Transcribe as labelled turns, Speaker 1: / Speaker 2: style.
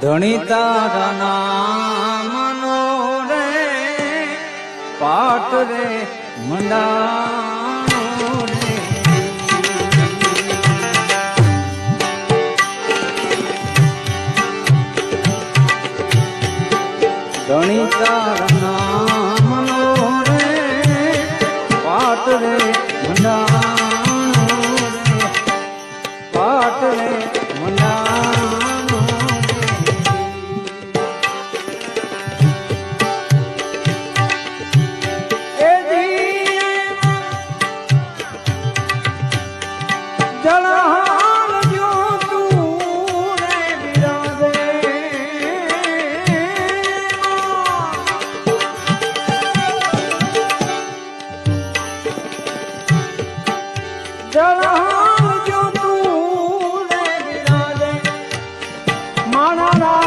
Speaker 1: ધણી તારા નામનો રે પાટ રે મંડાણો રે ધણી તારા નામનો રે પાટ રે મંડાણો રે પાટ na na na.